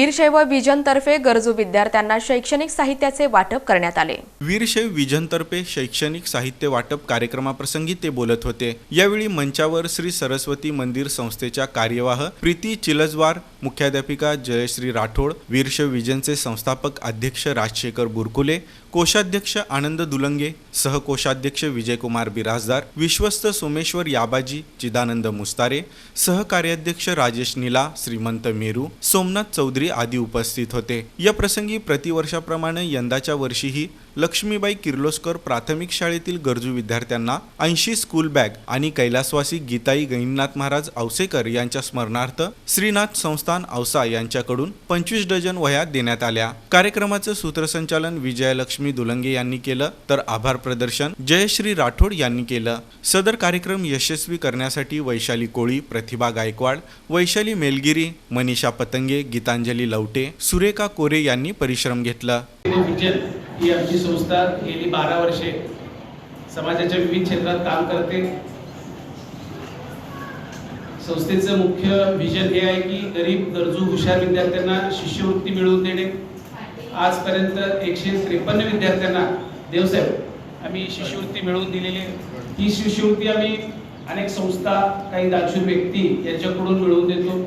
वीरशैव विजनतर्फे गरजू विद्यार्थ्यांना शैक्षणिक साहित्याचे वाटप करण्यात आले. वीरशैव विजनतर्फे शैक्षणिक साहित्य वाटप कार्यक्रमाप्रसंगी ते बोलत होते. यावेळी मंचावर श्री सरस्वती मंदिर संस्थेच्या कार्यवाह प्रीती चिलजवार मुख्याध्यापिका जयश्री राठोड वीरशैव विजनचे संस्थापक अध्यक्ष राजशेखर बुरकुले कोषाध्यक्ष आनंद दुलंगे सहकोषाध्यक्ष विजयकुमार बिराजदार विश्वस्त सोमेश्वर याबाजी चिदानंद मुस्तारे सहकार्याध्यक्ष राजेश निला श्रीमंत मेरू सोमनाथ चौधरी आदी उपस्थित होते. या प्रसंगी प्रतिवर्षाप्रमाणे यंदाच्या वर्षीही लक्ष्मीबाई किर्लोस्कर प्राथमिक शाळेतील गरजू विद्यार्थ्यांना ऐंशी स्कूल बॅग आणि कैलासवासी गीताई गैनीनाथ महाराज औसेकर यांच्या स्मरणार्थ श्रीनाथ संस्था संस्थान औसा यांच्याकडून पंचवीस डझन वह्या देण्यात आल्या. कार्यक्रमाचं सूत्रसंचालन विजयलक्ष्मी दुलंगे यांनी केलं तर आभार प्रदर्शन जयश्री राठोड यांनी केलं. सदर कार्यक्रम यशस्वी करण्यासाठी वैशाली कोळी प्रतिभा गायकवाड वैशाली मेलगिरी मनीषा पतंगे गीतांजली लवटे सुरेखा कोरे यांनी परिश्रम घेतला. ही आमची संस्था गेली बारा वर्षे. समाजाच्या विविध क्षेत्रात काम करते. संस्थेचं मुख्य विजन हे आहे की गरीब गरजू हुशार विद्यार्थ्यांना शिष्यवृत्ती मिळवून देणे आजपर्यंत एकशे त्रेपन्न विद्यार्थ्यांना देवसाहेब आम्ही शिष्यवृत्ती मिळवून दिलेली आहे. ही शिष्यवृत्ती आम्ही अनेक संस्था काही दानशूर व्यक्ती यांच्याकडून मिळवून देतो